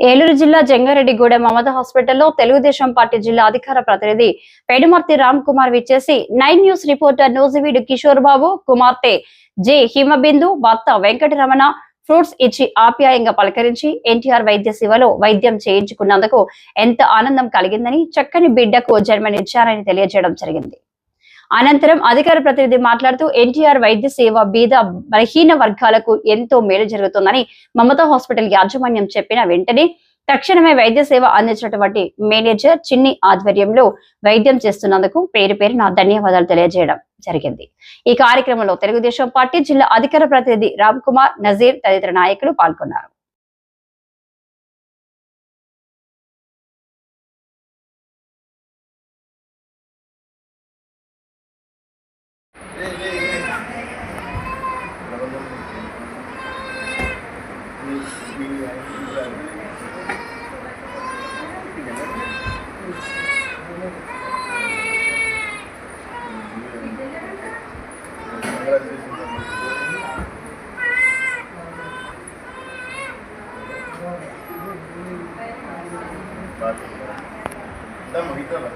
ఏలూరు జిల్లా జంగారెడ్డిగూడెం మమత హాస్పిటల్లో తెలుగుదేశం పార్టీ జిల్లా అధికార ప్రతినిధి పెడుమర్తి రామ్ కుమార్ విచ్చేసి nine news reporter Nuzvid Kishore Babu కుమార్తె జె హిమబిందు భర్త వెంకటరమణ ఫ్రూట్స్ ఇచ్చి ఆప్యాయంగా పలకరించి ఎన్టీఆర్ వైద్య సేవలో వైద్యం చేయించుకున్నందుకు ఎంత ఆనందం కలిగిందని చక్కని బిడ్డకు జన్మనిచ్చారని తెలియజేయడం జరిగింది. అనంతరం అధికార ప్రతినిధి మాట్లాడుతూ ఎన్టీఆర్ వైద్య సేవ బీద బలహీన వర్గాలకు ఎంతో మేలు జరుగుతుందని మమతా హాస్పిటల్ యాజమాన్యం చెప్పిన వెంటనే తక్షణమే వైద్య సేవ అందించినటువంటి మేనేజర్ చిన్ని ఆధ్వర్యంలో వైద్యం చేస్తున్నందుకు పేరు పేరు నా ధన్యవాదాలు తెలియజేయడం జరిగింది. ఈ కార్యక్రమంలో తెలుగుదేశం పార్టీ జిల్లా అధికార ప్రతినిధి రామ్ కుమార్ నజీర్ తదితర నాయకులు పాల్గొన్నారు. Estamos, Guitarra.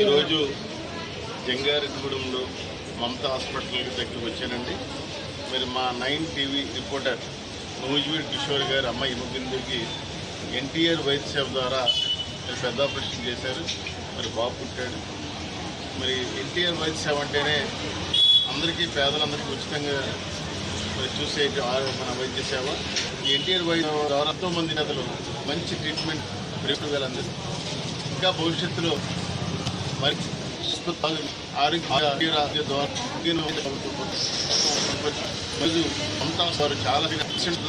ఈరోజు జంగారెడ్డిగూడెంలో మమతా హాస్పిటల్కి దగ్గరికి వచ్చానండి. మరి మా nine TV reporter Nuzvid Kishore గారు అమ్మాయి హిమబిందుకి ఎన్టీఆర్ వైద్య సేవ ద్వారా మరి పెద్ద ఆపరేషన్ చేశారు. మరి బాబు పుట్టాడు. మరి ఎన్టీఆర్ వైద్య సేవ అంటేనే అందరికీ పేదలందరికీ ఉచితంగా చూసే మన వైద్య సేవ. ఈ ఎన్టీఆర్ వైద్య ద్వారా ఎంతో మంది నేతలు మంచి ట్రీట్మెంట్ ప్రేమికులు అందిస్తారు. ఇంకా భవిష్యత్తులో మరి ఆరోగ్య ద్వారా మరియు మమతా వారు చాలా మేనేజ్మెంట్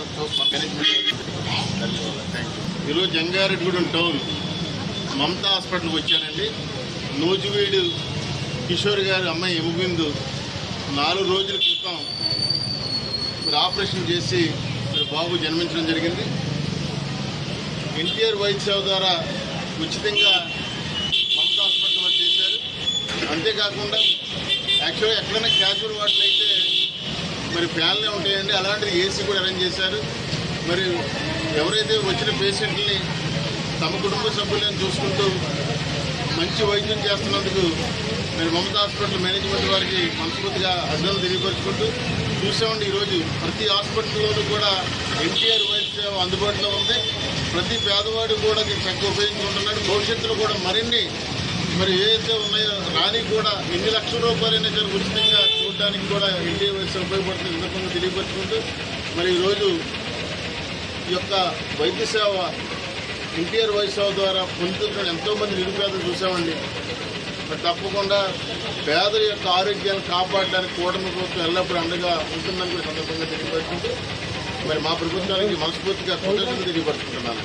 ధన్యవాదాలు థ్యాంక్ యూ ఈరోజు జంగారెడ్డిగూడెం టౌన్ మమతా హాస్పిటల్కి వచ్చానండి. నూజివీడు కిషోర్ గారి అమ్మాయి ఎముబిందు నాలుగు రోజుల క్రితం మరి ఆపరేషన్ చేసి మరి బాబు జన్మించడం జరిగింది. ఎన్టీఆర్ వైద్య సేవ ద్వారా ఉచితంగా మమతా హాస్పిటల్ వారు చేశారు. అంతేకాకుండా యాక్చువల్గా ఎక్కడైనా క్యాజువల్ వార్డులు అయితే మరి ఫ్యాన్లే ఉంటాయండి. అలాంటిది ఏసీ కూడా అరేంజ్ చేశారు. మరి ఎవరైతే వచ్చిన పేషెంట్ని తమ కుటుంబ సభ్యులను చూసుకుంటూ మంచి వైద్యం చేస్తున్నందుకు మరి మమతా హాస్పిటల్ మేనేజ్మెంట్ వారికి మనస్ఫూర్తిగా అర్థాలు తెలియపరుచుకుంటూ చూసామండి ఈరోజు. ప్రతి హాస్పిటల్లోనూ కూడా ఎన్టీఆర్ వైద్య సేవ అందుబాటులో ఉంది. ప్రతి పేదవాడు కూడా దీన్ని చక్కగా ఉపయోగించుకుంటున్నాడు. భవిష్యత్తులో కూడా మరిన్ని మరి ఏదైతే ఉన్నాయో రాని కూడా ఎన్ని లక్షల రూపాయలైనా కానీ ఉచితంగా చూడడానికి కూడా ఎన్టీఆర్ వైద్య సేవ ఉపయోగపడుతుంది సందర్భంగా తెలియపరుచుకుంటూ మరి ఈరోజు ఈ యొక్క వైద్య సేవ ఎన్టీఆర్ వైద్య సేవ ద్వారా పొందుతున్న ఎంతోమంది నిరుపేదలు చూసామండి. తప్పకుండా పేదల యొక్క ఆరోగ్యాన్ని కాపాడడానికి కూటమి ప్రభుత్వం ఎల్లప్పుడూ అండగా ఉంటుందని కూడా సందర్భంగా తెలియపరుచుకుంటూ మరి మా ప్రభుత్వానికి మనస్ఫూర్తిగా కృతజ్ఞతలు తెలియపరుచుకుంటున్నాను.